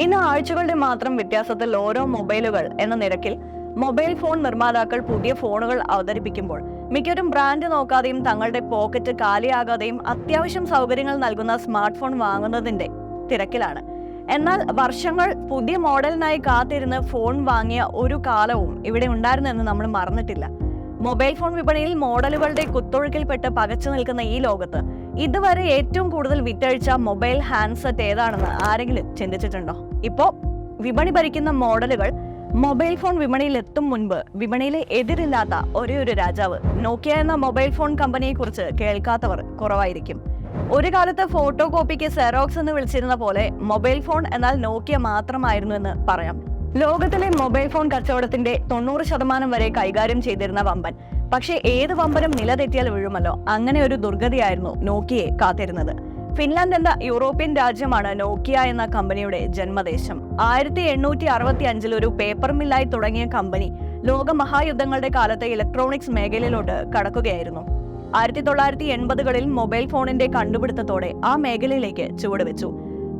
ഇന്ന് ആഴ്ചകളുടെ മാത്രം വ്യത്യാസത്തിൽ ഓരോ മൊബൈലുകൾ എന്ന നിരക്കിൽ മൊബൈൽ ഫോൺ നിർമ്മാതാക്കൾ പുതിയ ഫോണുകൾ അവതരിപ്പിക്കുമ്പോൾ മിക്കവരും ബ്രാൻഡ് നോക്കാതെയും തങ്ങളുടെ പോക്കറ്റ് കാലിയാകാതെയും അത്യാവശ്യം സൗകര്യങ്ങൾ നൽകുന്ന സ്മാർട്ട് ഫോൺ വാങ്ങുന്നതിന്റെ തിരക്കിലാണ്. എന്നാൽ വർഷങ്ങൾ പുതിയ മോഡലിനായി കാത്തിരുന്ന് ഫോൺ വാങ്ങിയ ഒരു കാലവും ഇവിടെ ഉണ്ടായിരുന്നെന്ന് നമ്മൾ മറന്നിട്ടില്ല. മൊബൈൽ ഫോൺ വിപണിയിൽ മോഡലുകളുടെ കുത്തൊഴുക്കിൽപ്പെട്ട് പകച്ചു നിൽക്കുന്ന ഈ ലോകത്ത് ഇതുവരെ ഏറ്റവും കൂടുതൽ വിറ്റഴിച്ച മൊബൈൽ ഹാൻഡ്സെറ്റ് ഏതാണെന്ന് ആരെങ്കിലും ചിന്തിച്ചിട്ടുണ്ടോ? ഇപ്പോ വിപണി ഭരിക്കുന്ന മോഡലുകൾ മൊബൈൽ ഫോൺ വിപണിയിൽ എത്തും മുൻപ് വിപണിയിലെ എതിരില്ലാത്ത ഒരേ ഒരു രാജാവ്. നോക്കിയ എന്ന മൊബൈൽ ഫോൺ കമ്പനിയെ കുറിച്ച് കേൾക്കാത്തവർ കുറവായിരിക്കും. ഒരു കാലത്ത് ഫോട്ടോ കോപ്പിക്ക് സെറോക്സ് എന്ന് വിളിച്ചിരുന്ന പോലെ മൊബൈൽ ഫോൺ എന്നാൽ നോക്കിയ മാത്രമായിരുന്നു എന്ന് പറയാം. ലോകത്തിലെ മൊബൈൽ ഫോൺ കച്ചവടത്തിന്റെ തൊണ്ണൂറ് ശതമാനം വരെ കൈകാര്യം ചെയ്തിരുന്ന വമ്പൻ. പക്ഷേ ഏത് വമ്പനും നിലതെറ്റിയാൽ വീഴുമല്ലോ? അങ്ങനെ ഒരു ദുർഗതിയായിരുന്നു നോക്കിയെ കാത്തിരുന്നത്. ഫിൻലാൻഡ് എന്ന യൂറോപ്യൻ രാജ്യമാണ് നോക്കിയ എന്ന കമ്പനിയുടെ ജന്മദേശം. ആയിരത്തി എണ്ണൂറ്റി അറുപത്തി അഞ്ചിൽ ഒരു പേപ്പർ മില്ലായി തുടങ്ങിയ കമ്പനി ലോക മഹായുദ്ധങ്ങളുടെ കാലത്തെ ഇലക്ട്രോണിക്സ് മേഖലയിലോട്ട് കടക്കുകയായിരുന്നു. ആയിരത്തി തൊള്ളായിരത്തി എൺപതുകളിൽ മൊബൈൽ ഫോണിന്റെ കണ്ടുപിടുത്തത്തോടെ ആ മേഖലയിലേക്ക് ചുവടുവെച്ചു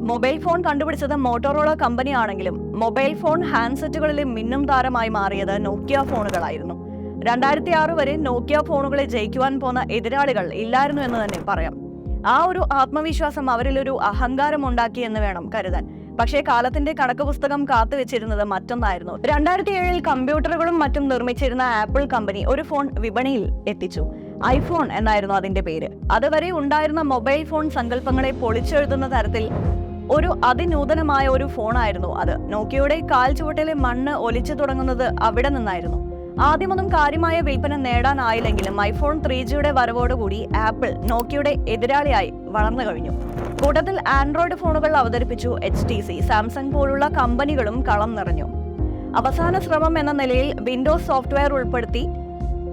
മൊബൈൽ ഫോൺ കണ്ടുപിടിച്ചത് മോട്ടോറോള കമ്പനി ആണെങ്കിലും മൊബൈൽ ഫോൺ ഹാൻഡ്സെറ്റുകളിലെ മിന്നും താരമായി മാറിയത് നോക്കിയ ഫോണുകളായിരുന്നു. രണ്ടായിരത്തി ആറ് വരെ നോക്കിയ ഫോണുകളെ ജയിക്കുവാൻ പോന്ന എതിരാളികൾ ഇല്ലായിരുന്നു എന്ന് തന്നെ പറയാം. ആ ഒരു ആത്മവിശ്വാസം അവരിൽ ഒരു അഹങ്കാരം ഉണ്ടാക്കി എന്ന് വേണം കരുതാൻ. പക്ഷേ കാലത്തിന്റെ കണക്ക് പുസ്തകം കാത്തുവെച്ചിരുന്നത് മറ്റൊന്നായിരുന്നു. രണ്ടായിരത്തി ഏഴിൽ കമ്പ്യൂട്ടറുകളും മറ്റും നിർമ്മിച്ചിരുന്ന ആപ്പിൾ കമ്പനി ഒരു ഫോൺ വിപണിയിൽ എത്തിച്ചു. ഐഫോൺ എന്നായിരുന്നു അതിന്റെ പേര്. അതുവരെ ഉണ്ടായിരുന്ന മൊബൈൽ ഫോൺ സങ്കല്പങ്ങളെ പൊളിച്ചെഴുതുന്ന തരത്തിൽ ഒരു അതിനൂതനമായ ഒരു ഫോണായിരുന്നു അത്. നോക്കിയയുടെ കാൽ ചുവട്ടിലെ മണ്ണ് ഒലിച്ചു തുടങ്ങുന്നത് അവിടെ നിന്നായിരുന്നു. ആദ്യമൊന്നും കാര്യമായ വിൽപ്പന നേടാനായില്ലെങ്കിലും ഐഫോൺ ത്രീ ജിയുടെ വരവോടുകൂടി ആപ്പിൾ നോക്കിയുടെ എതിരാളിയായി വളർന്നു കഴിഞ്ഞു. കൂട്ടത്തിൽ ആൻഡ്രോയിഡ് ഫോണുകൾ അവതരിപ്പിച്ചു എച്ച് ടി സി സാംസങ് പോലുള്ള കമ്പനികളും കളം നിറഞ്ഞു. അവസാന ശ്രമം എന്ന നിലയിൽ വിൻഡോസ് സോഫ്റ്റ്വെയർ ഉൾപ്പെടുത്തി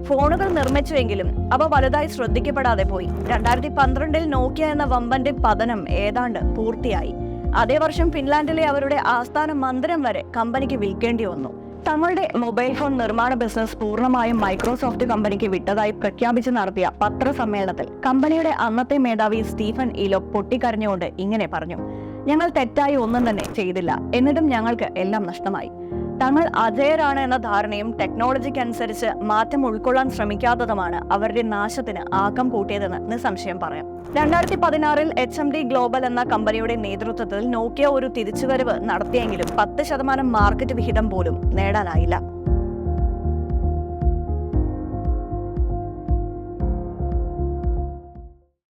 ഫോണുകൾ നിർമ്മിച്ചുവെങ്കിലും അവ വലുതായി ശ്രദ്ധിക്കപ്പെടാതെ പോയി. രണ്ടായിരത്തി പന്ത്രണ്ടിൽ നോക്കിയ എന്ന വമ്പന്റെ പതനം ഏതാണ്ട് പൂർത്തിയായി. അതേ വർഷം ഫിൻലാൻഡിലെ അവരുടെ ആസ്ഥാന മന്ദിരം വരെ കമ്പനിക്ക് വിൽക്കേണ്ടി വന്നു. തങ്ങളുടെ മൊബൈൽ ഫോൺ നിർമ്മാണ ബിസിനസ് പൂർണമായും മൈക്രോസോഫ്റ്റ് കമ്പനിക്ക് വിട്ടതായി പ്രഖ്യാപിച്ച് നടത്തിയ പത്രസമ്മേളനത്തിൽ കമ്പനിയുടെ അന്നത്തെ മേധാവി സ്റ്റീഫൻ ഇലോ പൊട്ടിക്കരഞ്ഞുകൊണ്ട് ഇങ്ങനെ പറഞ്ഞു ഞങ്ങൾ തെറ്റായി ഒന്നും തന്നെ ചെയ്തില്ല. എന്നിട്ടും ഞങ്ങൾക്ക് എല്ലാം നഷ്ടമായി. തങ്ങൾ അജയരാണ് എന്ന ധാരണയും ടെക്നോളജിക്കനുസരിച്ച് മാറ്റം ഉൾക്കൊള്ളാൻ ശ്രമിക്കാത്തതുമാണ് അവരുടെ നാശത്തിന് ആക്കം കൂട്ടിയതെന്ന് നിസ്സംശയം പറയാം. രണ്ടായിരത്തി പതിനാറിൽ എച്ച് എം ഡി ഗ്ലോബൽ എന്ന കമ്പനിയുടെ നേതൃത്വത്തിൽ നോക്കിയ ഒരു തിരിച്ചുവരവ് നടത്തിയെങ്കിലും പത്ത് ശതമാനം മാർക്കറ്റ് വിഹിതം പോലും നേടാനായില്ല.